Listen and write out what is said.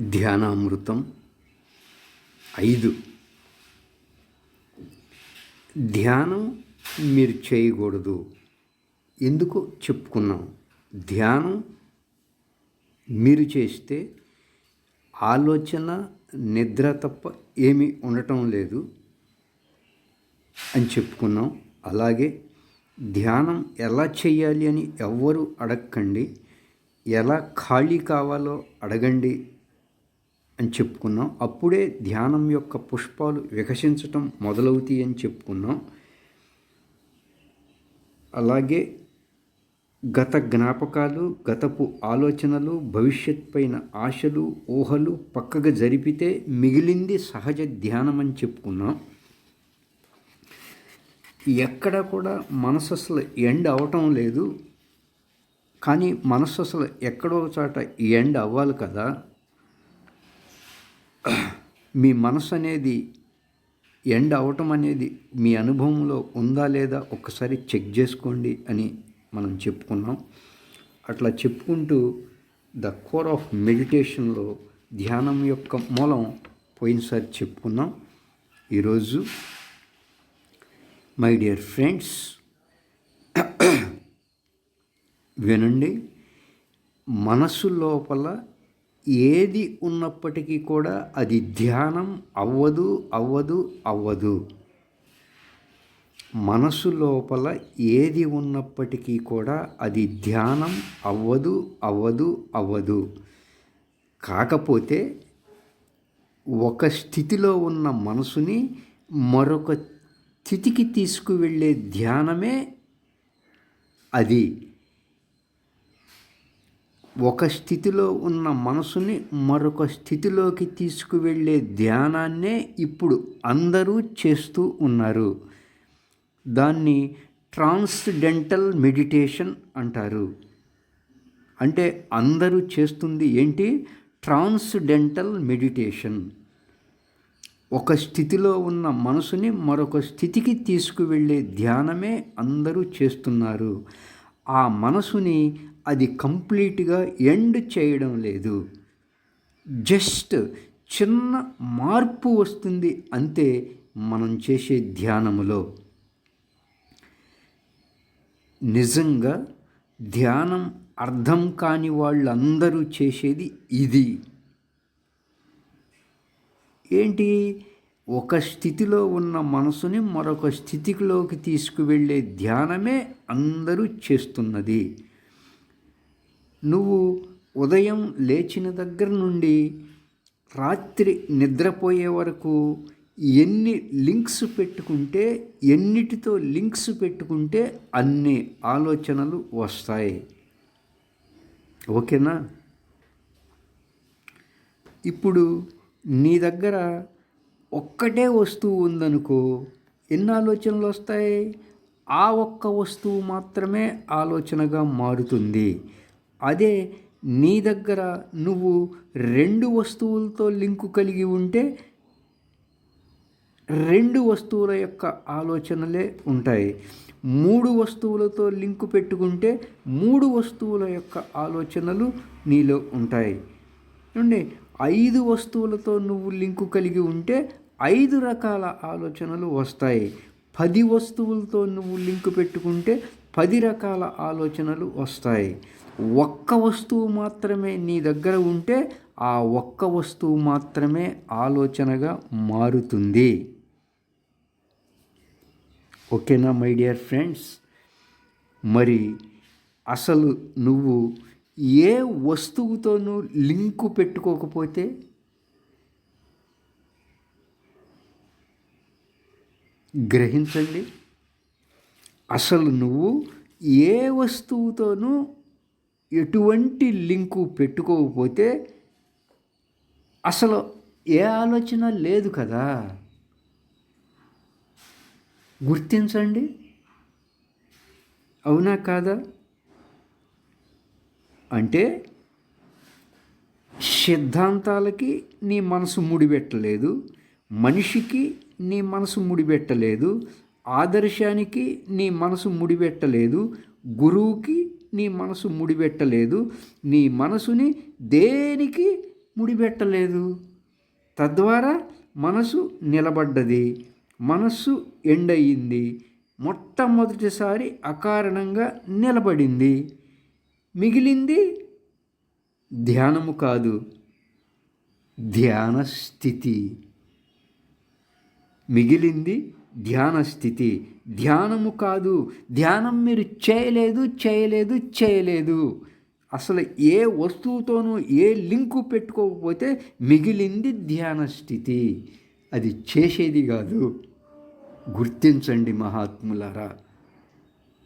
ధ్యానామృతం ఐదు. ధ్యానం మీరు చేయకూడదు. ఎందుకో చెప్పుకున్నాం? ధ్యానం మీరు చేస్తే ఆలోచన నిద్ర తప్ప ఏమీ ఉండటం లేదు అని చెప్పుకున్నాం. అలాగే ధ్యానం ఎలా చేయాలి అని ఎవ్వరు అడగకండి ఎలా ఖాళీ కావాలో అడగండి. అని చెప్పుకున్నాం. అప్పుడే ధ్యానం యొక్క పుష్పాలు వికసించటం మొదలవుతాయి అని చెప్పుకున్నాం. అలాగే గత జ్ఞాపకాలు గతపు ఆలోచనలు భవిష్యత్ పైన ఆశలు ఊహలు పక్కగా జరిపితే మిగిలింది సహజ ధ్యానం అని చెప్పుకున్నాం. ఎక్కడ కూడా మనసు అసలు ఎండ్ అవటం లేదు. కానీ మనసు అసలు ఎక్కడో చోట ఎండ్ అవ్వాలి కదా. మీ మనసు అనేది ఎండ్ అవటం అనేది మీ అనుభవంలో ఉందా లేదా ఒక్కసారి చెక్ చేసుకోండి అని మనం చెప్పుకున్నాం. అట్లా చెప్పుకుంటూ ద కోర్ ఆఫ్ మెడిటేషన్లో ధ్యానం యొక్క మూలం పోయినసారి చెప్పుకున్నాం. ఈరోజు మై డియర్ ఫ్రెండ్స్ వినండి. మనసు లోపల ఏది ఉన్నప్పటికీ కూడా అది ధ్యానం అవ్వదు అవ్వదు అవ్వదు. మనసు లోపల ఏది ఉన్నప్పటికీ కూడా అది ధ్యానం అవ్వదు అవ్వదు అవ్వదు. కాకపోతే ఒక స్థితిలో ఉన్న మనసుని మరొక స్థితికి తీసుకువెళ్ళే ధ్యానమే అది. ఒక స్థితిలో ఉన్న మనసుని మరొక స్థితిలోకి తీసుకువెళ్ళే ధ్యానాన్నే ఇప్పుడు అందరూ చేస్తూ ఉన్నారు. దాన్ని ట్రాన్స్డెంటల్ మెడిటేషన్ అంటారు. అంటే అందరూ చేస్తుంది ఏంటి? Transcendental meditation. ఒక స్థితిలో ఉన్న మనసుని మరొక స్థితికి తీసుకువెళ్ళే ధ్యానమే అందరూ చేస్తున్నారు. ఆ మనసుని అది కంప్లీట్గా ఎండ్ చేయడం లేదు. జస్ట్ చిన్న మార్పు వస్తుంది అంతే మనం చేసే ధ్యానములో. నిజంగా ధ్యానం అర్థం కాని వాళ్ళందరూ చేసేది ఇది. ఏంటి? ఒక స్థితిలో ఉన్న మనసుని మరొక స్థితిలోకి తీసుకువెళ్ళే ధ్యానమే అందరూ చేస్తున్నది. నువ్వు ఉదయం లేచిన దగ్గర నుండి రాత్రి నిద్రపోయే వరకు ఎన్ని లింక్స్ పెట్టుకుంటే ఎన్నిటితో లింక్స్ పెట్టుకుంటే అన్ని ఆలోచనలు వస్తాయి. ఓకేనా? ఇప్పుడు నీ దగ్గర ఒక్కటే వస్తువు ఉందనుకో ఎన్ని ఆలోచనలు వస్తాయి? ఆ ఒక్క వస్తువు మాత్రమే ఆలోచనగా మారుతుంది. అదే నీ దగ్గర నువ్వు రెండు వస్తువులతో లింకు కలిగి ఉంటే రెండు వస్తువుల యొక్క ఆలోచనలే ఉంటాయి. మూడు వస్తువులతో లింకు పెట్టుకుంటే మూడు వస్తువుల యొక్క ఆలోచనలు నీలో ఉంటాయి. నుండి ఐదు వస్తువులతో నువ్వు లింకు కలిగి ఉంటే ఐదు రకాల ఆలోచనలు వస్తాయి. పది వస్తువులతో నువ్వు లింకు పెట్టుకుంటే పది రకాల ఆలోచనలు వస్తాయి. ఒక్క వస్తువు మాత్రమే నీ దగ్గర ఉంటే ఆ ఒక్క వస్తువు మాత్రమే ఆలోచనగా మారుతుంది. ఓకేనా మై డియర్ ఫ్రెండ్స్? మరి అసలు నువ్వు ఏ వస్తువుతోనూ లింకు పెట్టుకోకపోతే గ్రహించండి. అసలు నువ్వు ఏ వస్తువుతోనూ ఎటువంటి లింకు పెట్టుకోకపోతే అసలు ఏ ఆలోచన లేదు కదా. గుర్తించండి. అవునా కాదా? అంటే సిద్ధాంతాలకి నీ మనసు ముడిపెట్టలేదు మనిషికి నీ మనసు ముడిపెట్టలేదు ఆదర్శానికి నీ మనసు ముడిపెట్టలేదు గురువుకి నీ మనసు ముడిపెట్టలేదు నీ మనసుని దేనికి ముడిపెట్టలేదు? తద్వారా మనసు నిలబడ్డది మనస్సు ఎండయింది మొట్టమొదటిసారి అకారణంగా నిలబడింది. మిగిలింది ధ్యానము కాదు ధ్యాన స్థితి మిగిలింది ధ్యాన స్థితి ధ్యానము కాదు ధ్యానం మీరు చేయలేదు చేయలేదు చేయలేదు. అసలు ఏ వస్తువుతోనూ ఏ లింకు పెట్టుకోకపోతే మిగిలింది ధ్యాన స్థితి అది చేసేది కాదు. గుర్తించండి మహాత్ములారా.